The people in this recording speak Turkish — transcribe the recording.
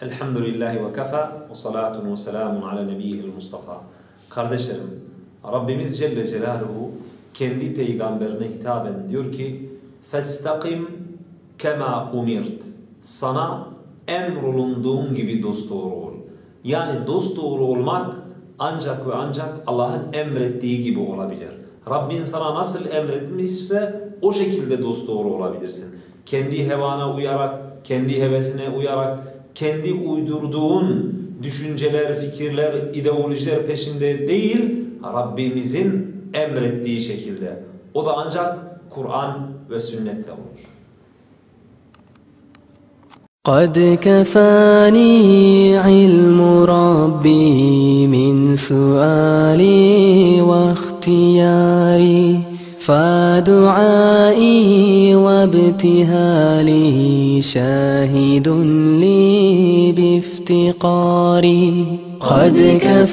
Elhamdülillahi ve kefa ve salatun ve selamun ala nebiyyihil Mustafa. Kardeşlerim, Rabbimiz Celle Celaluhu kendi peygamberine hitaben diyor ki فَاسْتَقِمْ kema umirt. Sana emrolunduğun gibi dosdoğru ol. Yani dosdoğru olmak ancak ve ancak Allah'ın emrettiği gibi olabilir. Rabbin sana nasıl emretmişse o şekilde dosdoğru olabilirsin. Kendi hevana uyarak, kendi hevesine uyarak, kendi uydurduğun düşünceler, fikirler, ideolojiler peşinde değil, Rabbimizin emrettiği şekilde. O da ancak Kur'an ve sünnetle olur. قد كفاني علم ربي من سؤالي واختياري فدعائي وابتهالي شاهد لي بافتقاري. قد كفاني